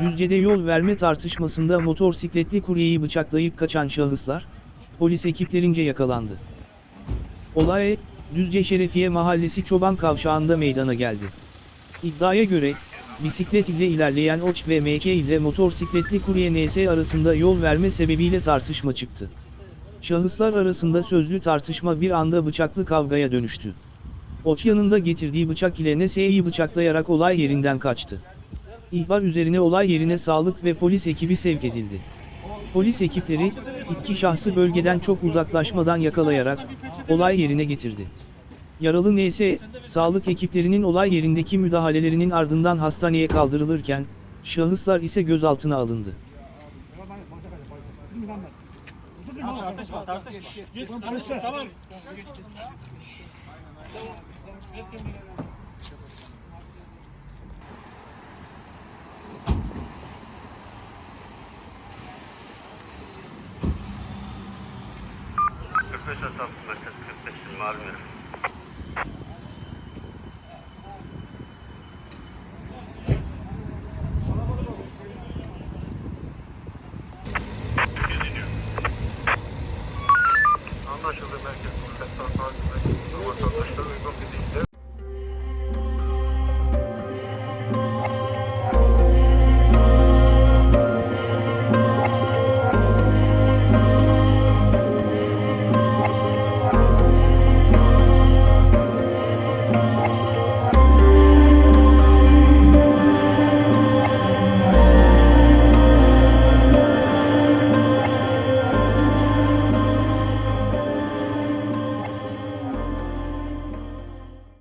Düzce'de yol verme tartışmasında motorsikletli kuryeyi bıçaklayıp kaçan şahıslar, polis ekiplerince yakalandı. Olay, Düzce Şerefiye Mahallesi Çoban Kavşağı'nda meydana geldi. İddiaya göre, bisiklet ile ilerleyen Oç ve MK ile motorsikletli kurye NS arasında yol verme sebebiyle tartışma çıktı. Şahıslar arasında sözlü tartışma bir anda bıçaklı kavgaya dönüştü. Oç yanında getirdiği bıçak ile NS'yi bıçaklayarak olay yerinden kaçtı. İhbar üzerine olay yerine sağlık ve polis ekibi sevk edildi. Polis ekipleri, iki şahsı bölgeden çok uzaklaşmadan yakalayarak, olay yerine getirdi. Yaralı NS, sağlık ekiplerinin olay yerindeki müdahalelerinin ardından hastaneye kaldırılırken, şahıslar ise gözaltına alındı. Tartışma, tartışma. Git, tartışma. Tamam. Kırkbeş Asaf Merkez 45 Mavi Merim. Anlaşıldı merkez 48 Mavi Merim. Vatandaşlar